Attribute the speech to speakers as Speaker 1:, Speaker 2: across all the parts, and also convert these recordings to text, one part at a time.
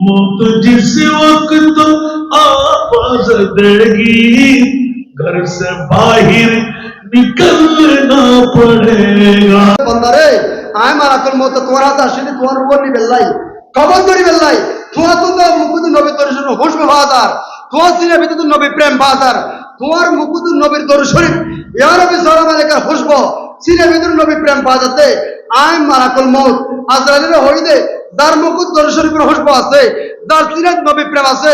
Speaker 1: मौत जिस वक्त आवाज देगी घर से बाहर निकलना पड़ेगा
Speaker 2: বন্দারে আয় মারাকুল মত তোমার হাতে আসলে তোমার উপর নি বেল্লাই কবল করি বেল্লাই তোমার তো মুকুদ নবী দর্শন হুসবে বাজার তোমার সিনে ভিতর নবী প্রেম বাজার তোমার মুকুদ নবীর দর্শন ইয়া নবী সালাম আলাইকা হুসব ভিতর নবী প্রেম বাজাতে আয় মারাকুল মত আজরাইলের হইদে যার মুকুদ দর্শন উপর হুসব আছে যার সিনে নবী প্রেম আছে,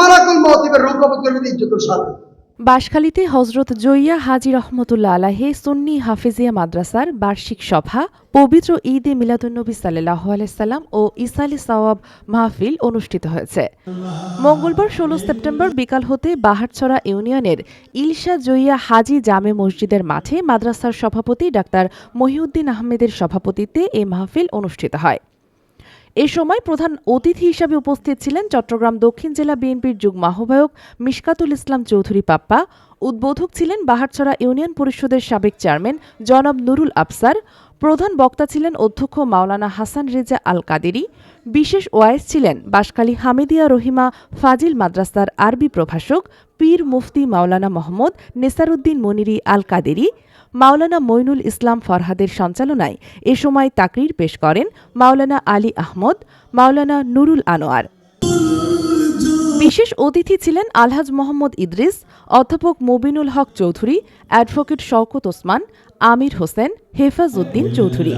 Speaker 2: মারাকুল মত এবার রূপ করবি ইজ্জতের সাথে।
Speaker 3: বাঁশখালীতে হজরত জৈয়া হাজি রহমতুল্লা আলাহে সুন্নি হাফিজিয়া মাদ্রাসার বার্ষিক সভা, পবিত্র ঈদে মিলাদুন্নবী সাল্লাহ আলাইসাল্লাম ও ইসালি সওয়াব মাহফিল অনুষ্ঠিত হয়েছে। মঙ্গলবার ষোলো সেপ্টেম্বর বিকাল হতে বাহারছড়া ইউনিয়নের ইলশা জৈয়া হাজি জামে মসজিদের মাঠে মাদ্রাসার সভাপতি ডাক্তার মহিউদ্দিন আহমেদের সভাপতিত্বে এ মাহফিল অনুষ্ঠিত হয়। এ সময় প্রধান অতিথি হিসাবে উপস্থিত ছিলেন চট্টগ্রাম দক্ষিণ জেলা বিএনপির যুগ্ম আহ্বায়ক মিশকাতুল ইসলাম চৌধুরী পাপ্পা। উদ্বোধক ছিলেন বাহারছড়া ইউনিয়ন পরিষদের সাবেক চেয়ারম্যান জনাব নুরুল আফসার। প্রধান বক্তা ছিলেন অধ্যক্ষ মাওলানা হাসান রেজা আল কাদেরি বিশেষ ওয়াইস ছিলেন বাসকালী হামিদিয়া রহিমা ফাজিল মাদ্রাসার আরবি প্রভাষক, পীর মুফতি মাওলানা মোহাম্মদ নেসারুদ্দিন মনিরি আল কাদেরি মাওলানা মইনুল ইসলাম ফরহাদের সঞ্চালনায় এ সময় তাকরির পেশ করেন মাওলানা আলী আহমদ, মাওলানা নুরুল আনোয়ার। বিশেষ অতিথি ছিলেন আলহাজ মোহাম্মদ ইদ্রিস, অধ্যাপক মুবিনুল হক চৌধুরী, অ্যাডভোকেট শওকত ওসমান আমির হোসেন হেফাজ উদ্দিন চৌধুরী।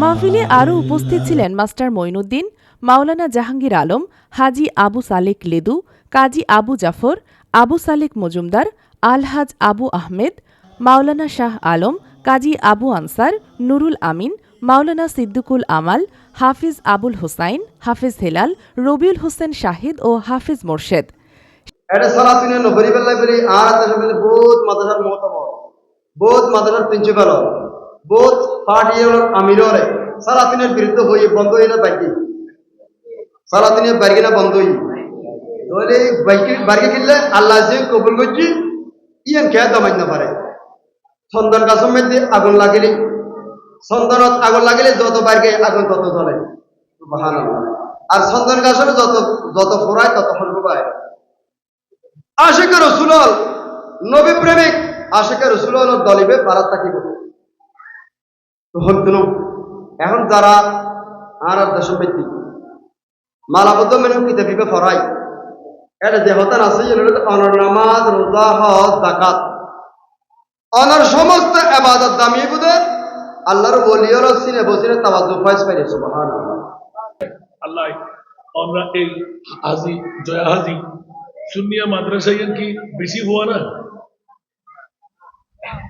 Speaker 3: মাহফিলে আরও উপস্থিত ছিলেন মাস্টার মঈনুদ্দিন, মাওলানা জাহাঙ্গীর আলম, হাজি আবু সালেক লেদু, কাজী আবু জাফর, আবু সালেক মজুমদার, আলহাজ আবু আহমেদ, মাওলানা শাহ আলম, কাজী আবু আনসার, নুরুল আমিন, মাওলানা সিদ্দিকুল আমাল, হাফিজ আবুল হোসাইন, হাফিজ হেলাল, রবিউল হোসেন শাহিদ ও হাফিজ মোর্শেদ।
Speaker 2: এটা সালাতিনে নবরি বেল্লাই বলি আর বহুত মাদ্রাসার মহতমর বহুত মাদ্রাসার প্রিন্সিপাল বহুত পার্টি আমিররে সালাতিনের বিরুদ্ধে হয়ে বন্ধ হইলে বাইকি। সালাতিনের বাইকে না বন্ধ হই তাহলে বাইকে বাইকে কিনলে আল্লাহ যে কবুল করছি, ইয়ান কে দামাই না পারে। সন্তান গাছের মধ্যে আগুন লাগিলে। সন্তানত আগুন লাগিলে যত বাইকে আগুন তত জ্বলে। সুবহানাল্লাহ। আর সন্তান গাছের যত যত ফোরায় তত ফলব পায় আশেখ রসুল নবী প্রেমিক। আশেখ রসুল দলিবে পারাত থাকিব। তখন এখন যারা আর দেশ ব্যক্তি মালাবদ্ধ মেনু কিতাবিবে ফরাই, এটা যে হতান আছে অনর রোজা, হজ জাকাত অনর সমস্ত এবাদত দামি বুধে, আল্লাহর বলিয়র সিনে বসিনে তাওয়াজ্জু ফাইজ পাইরে সুবহানাল্লাহ।
Speaker 1: আল্লাহ, আমরা এই হাজি, জয়া হাজি, সুন্নিয়া মাদ্রাসা কি বেশি হওয়া না?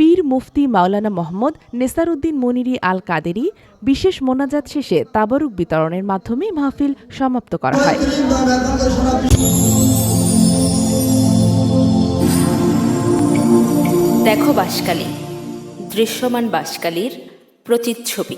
Speaker 3: পীর মুফতি মাওলানা মোহাম্মদ নেসারউদ্দিন মনিরি আল কাদেরি বিশেষ মোনাজাত শেষে তাবারুক বিতরণের মাধ্যমে মাহফিল সমাপ্ত করা হয়।
Speaker 4: দেখো বাসকালী দৃশ্যমান বাসকালীর প্রতিচ্ছবি।